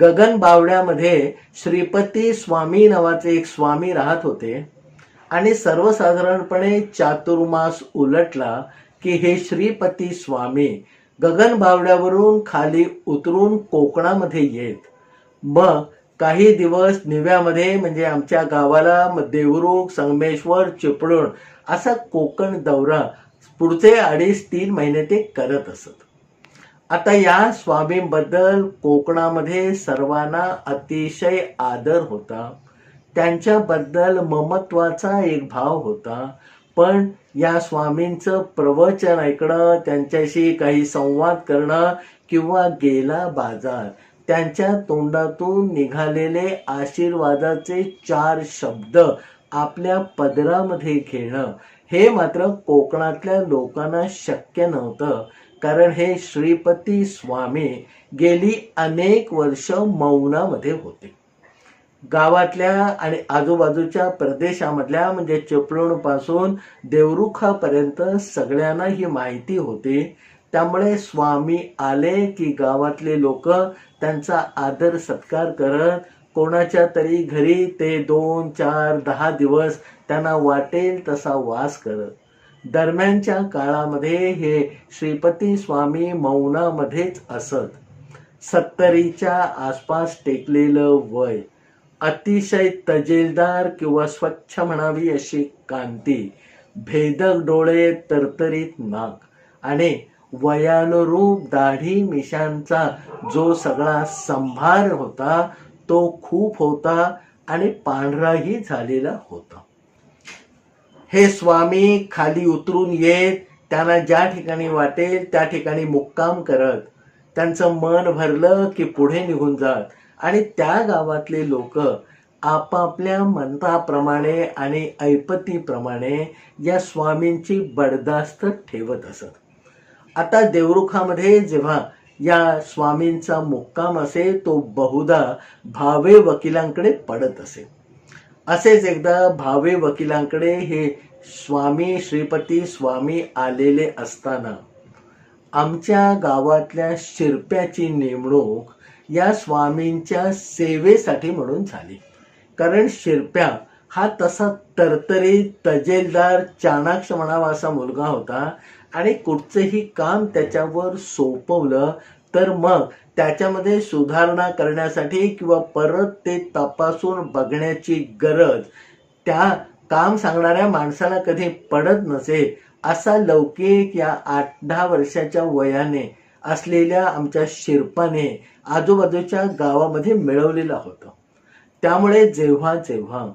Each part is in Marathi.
गगन बावड्यामध्ये श्रीपती स्वामी नावाचे एक स्वामी राहत होते. आणि सर्वसाधारणपणे चातुर्मास उलटला की हे श्रीपती स्वामी गगन बावड्यावरून खाली उतरून कोकणामध्ये येत. मग काही दिवस निव्यामध्ये म्हणजे आमच्या गावाला म- देवरुख संगमेश्वर चिपळूण असा कोकण दौरा पुढचे अडीच तीन महिने ते करत असत. आता या स्वामींबद्दल कोकणामध्ये सर्वांना अतिशय आदर होता. त्यांच्याबद्दल ममत्वाचा एक भाव होता. पण या स्वामींचं प्रवचन ऐकणं त्यांच्याशी काही संवाद करणं किंवा गेला बाजार त्यांच्या तोंडातून निघालेले आशीर्वादाचे चार शब्द आपल्या पदरामध्ये घेणं हे मात्र कोकणातल्या लोकांना शक्य नव्हतं. कारण हे श्रीपती स्वामी गेली अनेक वर्ष मौनामध्ये होते. गावातल्या आणि आजूबाजूच्या प्रदेशामधल्या म्हणजे चिपळूणपासून देवरुखापर्यंत सगळ्यांना ही माहिती होती. त्यामुळे स्वामी आले की गावातले लोक त्यांचा आदर सत्कार करत कोणाच्या तरी घरी ते दोन चार दहा दिवस त्यांना वाटेल तसा वास करत. दरम्यानच्या काळामध्ये हे श्रीपती स्वामी मौनामध्येच असत. सत्तरीच्या आसपास टेकलेलं वय अतिशय तजेलदार किंवा स्वच्छ म्हणावी अशी कांती भेदक डोळे तरतरीत नाक आणि वयानुरूप दाढी मिशांचा जो सगळा संभार होता तो खूप होता आणि पांढराही झालेला होता. हे स्वामी खाली उतरून येत त्यांना ज्या ठिकाणी वाटेल त्या ठिकाणी मुक्काम करत. त्यांचं मन भरलं की पुढे निघून जात. आणि त्या गावातले लोक आपापल्या मंत्राप्रमाणे आणि ऐपतीप्रमाणे या स्वामींची बडदास्त ठेवत असत. आता देवरुखामध्ये जेव्हा या स्वामींचा मुक्काम असे तो बहुधा भावे वकिलांकडे पडत असे. असेच एकदा भावे वकिलांकडे हे स्वामी श्रीपती स्वामी आलेले असताना आमच्या गावातल्या शिरप्याची नेमणूक या स्वामींच्या सेवेसाठी म्हणून झाली. कारण शिरप्या हा तसा तरतरी तजेलदार चाणाक्ष म्हणावा असा मुलगा होता आणि कुठचंही काम त्याच्यावर सोपवलं तर मग त्याच्यामध्ये सुधारणा करण्यासाठी किंवा परत ते तपासून बघण्याची गरज त्या काम सांगणाऱ्या माणसाला कधी पडत नसे असा लौकिक या आठ दहा वर्षाच्या वयाने असलेल्या आमच्या शिरपाने आजूबाजूच्या गावामध्ये मिळवलेला होता. त्यामुळे जेव्हा जेव्हा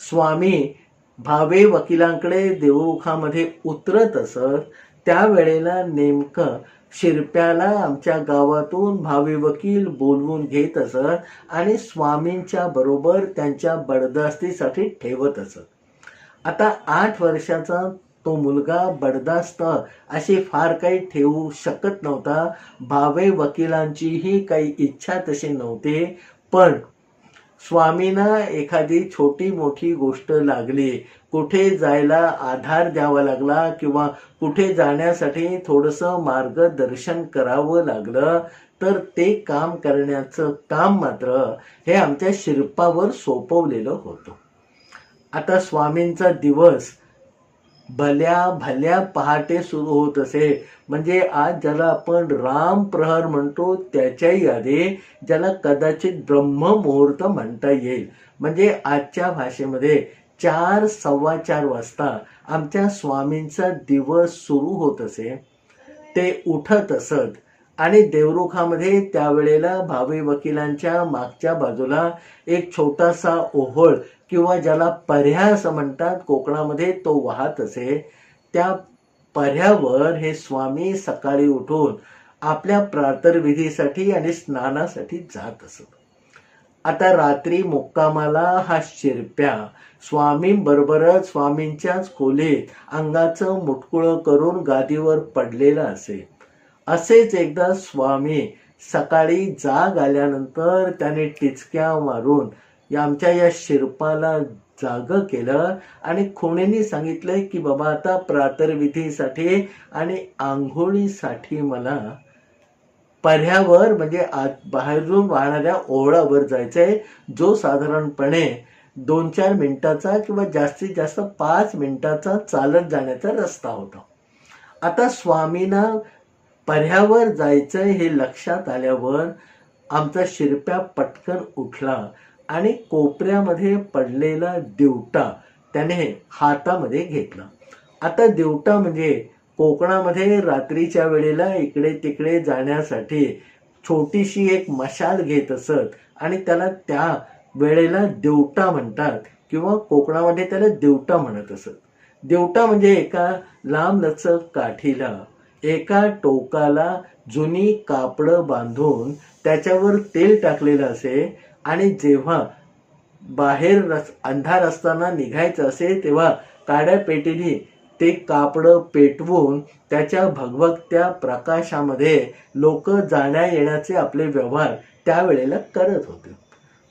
स्वामी भावे वकिलांकडे देवमुखामध्ये उतरत असत त्यावेळेला नेमकं शिरप्याला आमच्या गावातून भावी वकील बोलवून घेत असत आणि स्वामींच्या बरोबर त्यांच्या बडदास्तीसाठी ठेवत असत. आता आठ वर्षाचा तो मुलगा बडदास्त अशी फार काही ठेवू शकत नव्हता. भावे वकिलांचीही काही इच्छा तशी नव्हती पण स्वामींना एखादी छोटी मोठी गोष्ट लागली कुठे जायला आधार द्यावा लागला किंवा कुठे जाण्यासाठी थोडंसं मार्गदर्शन करावं लागलं तर ते काम करण्याचं काम मात्र हे आमच्या शिल्पावर सोपवलेलं होतं. आता स्वामींचा दिवस भल्या भल्या पहाटे सुरू होत असे. म्हणजे आज ज्याला आपण राम प्रहर म्हणतो त्याच्याही आधी ज्याला कदाचित ब्रह्म मुहूर्त म्हणता येईल. म्हणजे आजच्या भाषेमध्ये चार सव्वा चार वाजता आमच्या स्वामींचा दिवस सुरू होत असे. ते उठत असत. आणि देवरुखामध्ये त्यावेळेला भावी वकिलांच्या मागच्या बाजूला एक छोटासा ओहळ किंवा ज्याला पर्या असं म्हणतात कोकणामध्ये तो वाहत असे. त्या पर्यावर हे स्वामी सकाळी उठून आपल्या प्रातर्विधीसाठी आणि स्नानासाठी जात असत. आता रात्री मुक्कामाला हा शिरप्या स्वामींबरोबरच स्वामींच्याच खोलीत अंगाचं मुटकुळं करून गादीवर पडलेला असे. असेच एकदा स्वामी सकाळी जाग आल्यानंतर त्याने टिचक्या मारून या आमच्या या शिरपाला जाग केलं आणि खुणेनी सांगितलंय की बाबा आता प्रातर्विधीसाठी आणि आंघोळीसाठी मला पर्यावर म्हणजे आत बाहेरून वाहणाऱ्या ओहळावर जायचंय. जो साधारणपणे दोन चार मिनिटाचा किंवा जास्तीत जास्त पाच मिनिटाचा चालत जाण्याचा रस्ता होता. आता स्वामींना पर्यावर जायचं हे लक्षात आल्यावर आमचा शिरप्या पटकन उठला आणि कोपऱ्यामध्ये पडलेला दिवटा त्याने हातामध्ये घेतला. आता दिवटा म्हणजे कोकणामध्ये रात्रीच्या वेळेला इकडे तिकडे जाण्यासाठी छोटीशी एक मशाल घेत असत आणि त्याला त्या वेळेला देवटा म्हणतात किंवा कोकणामध्ये त्याला देवटा म्हणत असत. देवटा म्हणजे एका लांब लचक काठीला एका टोकाला जुनी कापडं बांधून त्याच्यावर तेल टाकलेलं असे आणि जेव्हा बाहेर रस अंधार असताना निघायचं असे तेव्हा काड्या पेटीने ते कापडं पेटवून त्याच्या भगवत्या प्रकाशामध्ये लोक जाण्या येण्याचे आपले व्यवहार त्यावेळेला करत होते.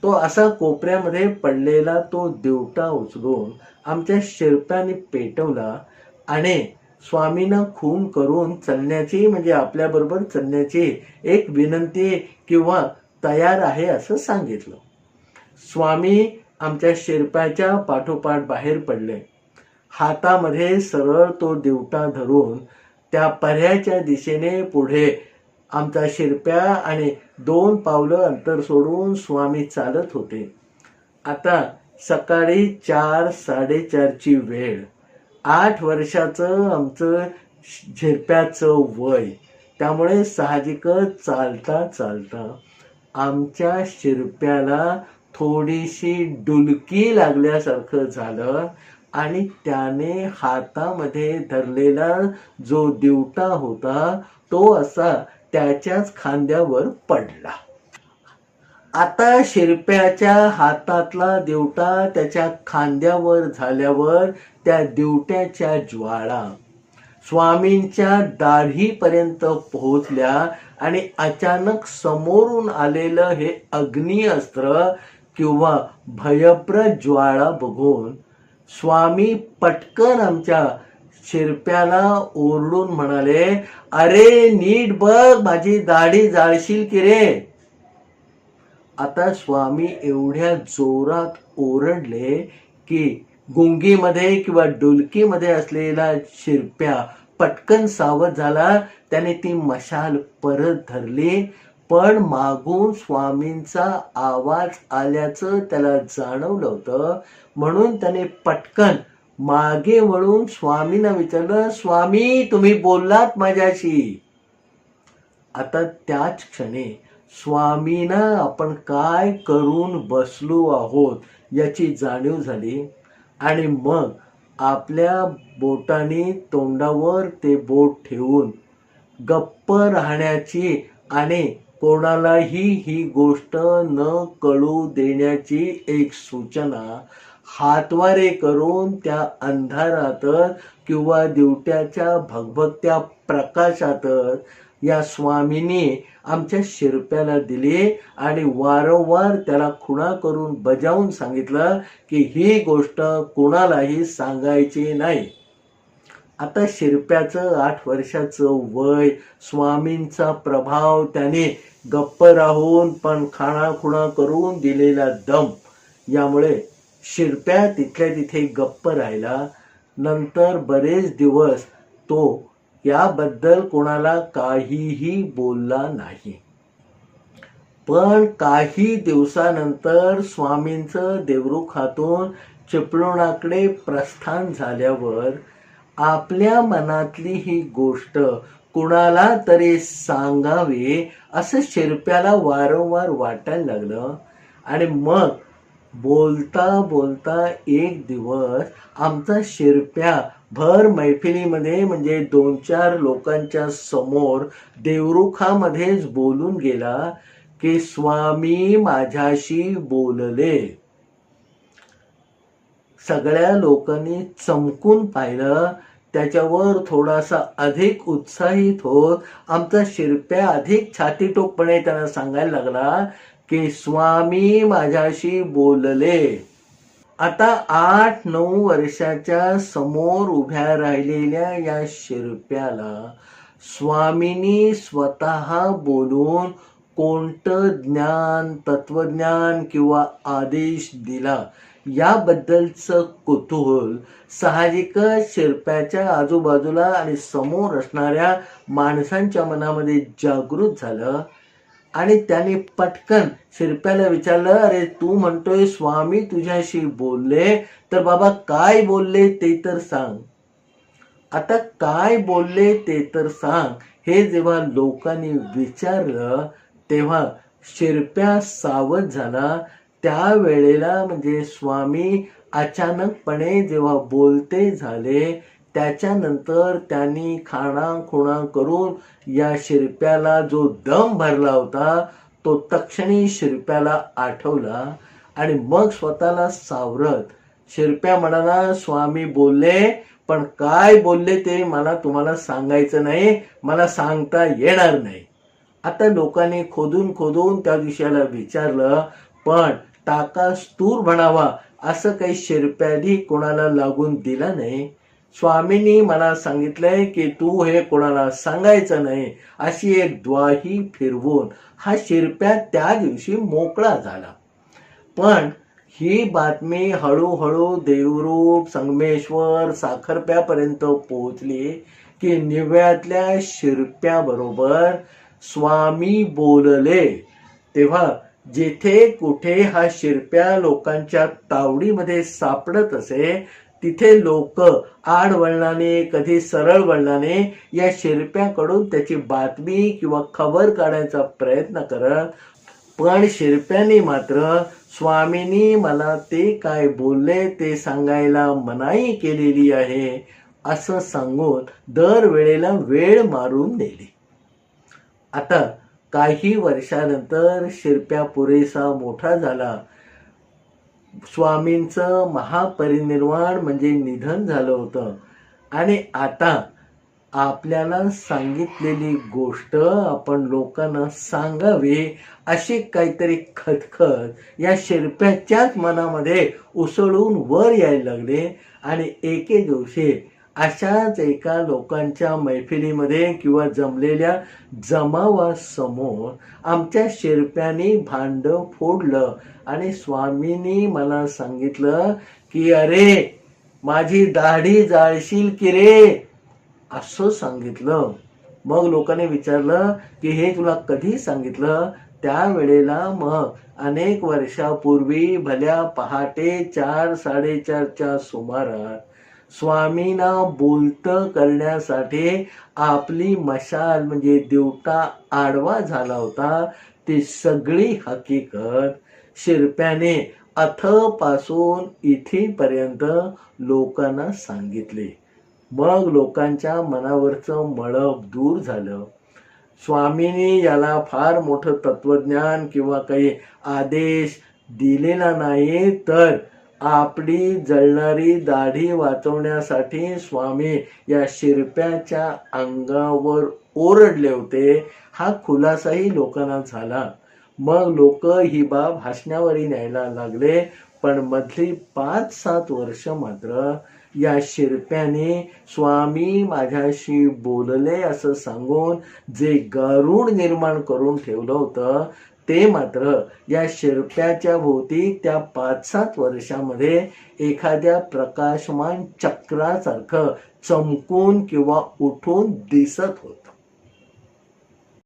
तो असा कोपऱ्यामध्ये पडलेला तो दिवटा उचलून आमच्या शिरप्याने पेटवला आणि स्वामींना खून करून चलण्याची म्हणजे आपल्याबरोबर चलण्याची एक विनंती किंवा तयार आहे असं सांगितलं. स्वामी आमच्या शिरप्याच्या पाठोपाठ बाहेर पडले. हातामध्ये सरळ तो दिवटा धरून त्या पर्याच्या दिशेने पुढे आमचा शिरप्या आणि दोन पावलं अंतर सोडून स्वामी चालत होते. आता सकाळी चार साडेचारची वेळ. आठ वर्षाचं आमचं झिरप्याचं वय. त्यामुळे साहजिकच चालता चालता आमच्या शिरप्याला थोडीशी डुलकी लागल्यासारखं झालं आणि त्याने हातामध्ये धरलेला जो दिवटा होता तो असा त्याच्याच खांद्यावर पडला. आता शिरप्याच्या हातातला देवटा त्याच्या खांद्यावर झाल्यावर त्या देवट्याच्या ज्वाळा. स्वामींच्या दाढीपर्यंत पोहोचल्या आणि अचानक समोरून आलेलं हे अग्निअस्त्र किंवा भयप्र ज्वाळा बघून स्वामी पटकन आमच्या शिरप्याला ओरडून म्हणाले अरे नीट बघ माझी दाढी जाळशील की रे? आता स्वामी एवढ्या जोरात ओरडले की गुंगीमध्ये किंवा डुलकीमध्ये असलेला शिरप्या पटकन सावध झाला. त्याने ती मशाल परत धरली. पण मागून स्वामींचा आवाज आल्याचं त्याला जाणवलं होतं. म्हणून त्याने पटकन मागे वळून स्वामींना विचारलं स्वामी तुम्ही बोललात माझ्याशी. आता त्याच क्षणी स्वामींना आपण काय करून बसलो आहोत याची जाणीव झाली आणि मग आपल्या बोटाने तोंडावर ते बोट ठेवून गप्प राहण्याची आणि कोणालाही ही गोष्ट न कळू देण्याची एक सूचना हातवारे करून त्या अंधारातच किंवा दिवट्याच्या भगभगत्या प्रकाशातच या स्वामींनी आमच्या शिरप्याला दिली आणि वारंवार त्याला खुणा करून बजावून सांगितलं की ही गोष्ट कोणालाही सांगायची नाही. आता शिरप्याचं आठ वर्षाचं वय स्वामींचा प्रभाव त्याने गप्प राहून पण खाणाखुणा करून दिलेला दम. यामुळे शिरप्या तिथल्या तिथे गप्प राहिला. नंतर बरेच दिवस तो याबद्दल कोणाला काहीही बोलला नाही. पण काही दिवसानंतर स्वामींचं देवरुखातून चिपळुणाकडे प्रस्थान झाल्यावर आपल्या मनातली ही गोष्ट कुणाला तरी सांगावी असं शिरप्याला वारंवार वाटायला लागलं. आणि मग बोलता बोलता एक दिवस आमचा शिरप्या भर मैफिलीमध्ये म्हणजे दोन चार लोकांच्या समोर देवरुखामध्येच बोलून गेला की स्वामी माझ्याशी बोलले. सगळ्या लोकांनी चमकून पाहिलं. त्याच्यावर थोडासा अधिक उत्साहित होत आमचा शिरप्या अधिक छातीटोकपणे त्यांना सांगायला लागला की स्वामी माझ्याशी बोलले. आता आठ नऊ वर्षाच्या समोर उभ्या राहिलेल्या या शिरप्याला स्वामींनी स्वतः बोलून कोणतं ज्ञान तत्वज्ञान किंवा आदेश दिला याबद्दलचं कुतूहल साहजिकच शिरप्याच्या आजूबाजूला आणि समोर असणाऱ्या माणसांच्या मनामध्ये जागृत झालं. आणि त्याने पटकन शिरप्याला विचारलं अरे तू म्हणतोय स्वामी तुझ्याशी बोलले तर बाबा काय बोलले ते तर सांग. आता काय बोलले ते तर सांग. हे जेव्हा लोकांनी विचारलं तेव्हा शिरप्या सावध झाला. त्यावेळेला म्हणजे स्वामी अचानकपणे जेव्हा बोलते झाले त्याच्यानंतर त्यांनी खाणा खुणा करून या शिरप्याला जो दम भरला होता तो तक्षणी शिरप्याला आठवला आणि मग स्वतःला सावरत शिरप्या म्हणाला स्वामी बोलले पण काय बोलले ते मला तुम्हाला सांगायचं नाही मला सांगता येणार नाही. आता लोकांनी खोदून खोदून त्या विषयाला विचारलं पण टाका स्तूर म्हणावा असं काही शिरप्याधी कोणाला लागून दिला नाही? स्वामींनी मला सांगितलंय की तू हे कोणाला सांगायचं नाही अशी एक द्वाही फिरवून हा शिरप्या त्या दिवशी मोकळा झाला. पण ही बातमी हळूहळू देवरूप संगमेश्वर साखरप्यापर्यंत पोहोचली की निव्यातल्या शिरप्याबरोबर स्वामी बोलले. तेव्हा जेथे कुठे हा शिरप्या लोकांच्या तावडीमध्ये सापडत असे तिथे लोक आड वळणाने कधी सरळ वळणाने या शिरप्याकडून त्याची बातमी किंवा खबर काढायचा प्रयत्न करत पण शिरप्याने मात्र स्वामींनी मला ते काय बोलले ते सांगायला मनाई केलेली आहे असं सांगून दरवेळेला वेळ मारून नेली. आता काही वर्षानंतर शिरप्या पुरेसा मोठा झाला. स्वामींचं महापरिनिर्वाण म्हणजे निधन झालं होतं. आणि आता आपल्याला सांगितलेली गोष्ट आपण लोकांना सांगावी अशी काहीतरी खतखत या शिरप्याच्याच मनामध्ये उसळून वर यायला लागले. आणि एके दिवशी अशाच एका लोकांच्या मैफिलीमध्ये किंवा जमलेल्या जमावासमोर आमच्या शिरप्याने भांड फोडलं आणि स्वामींनी मला सांगितलं की अरे माझी दाढी जाळशील की रे? असं सांगितलं. मग लोकांनी विचारलं की हे तुला कधी सांगितलं? त्यावेळेला मग अनेक वर्षापूर्वी भल्या पहाटे चार साडेचारच्या सुमारास स्वामींना बोलत करण्यासाठी आपली मशाल म्हणजे देवता आडवा झाला होता. ती सगळी हकीकत शिरप्याने अथपासून इथेपर्यंत लोकांना सांगितले. मग लोकांच्या मनावरचं मळब दूर झालं. स्वामींनी याला फार मोठं तत्वज्ञान किंवा काही आदेश दिलेला नाही तर आपली जळणारी दाढी वाचवण्यासाठी स्वामी या शिरप्याच्या अंगावर ओरडले होते. हा खुलासाही लोकांना झाला. मग लोक ही बाब हसण्यावरही न्यायला लागले. पण मधली पाच सात वर्ष मात्र या शिरप्याने स्वामी माझ्याशी बोलले असं सांगून जे गरुड निर्माण करून ठेवलं होतं ते मात्र या शिरप्याच्या भोवती त्या पाच सात वर्षामध्ये एखाद्या प्रकाशमान चक्रासारखं चमकून किंवा उठून दिसत होतं.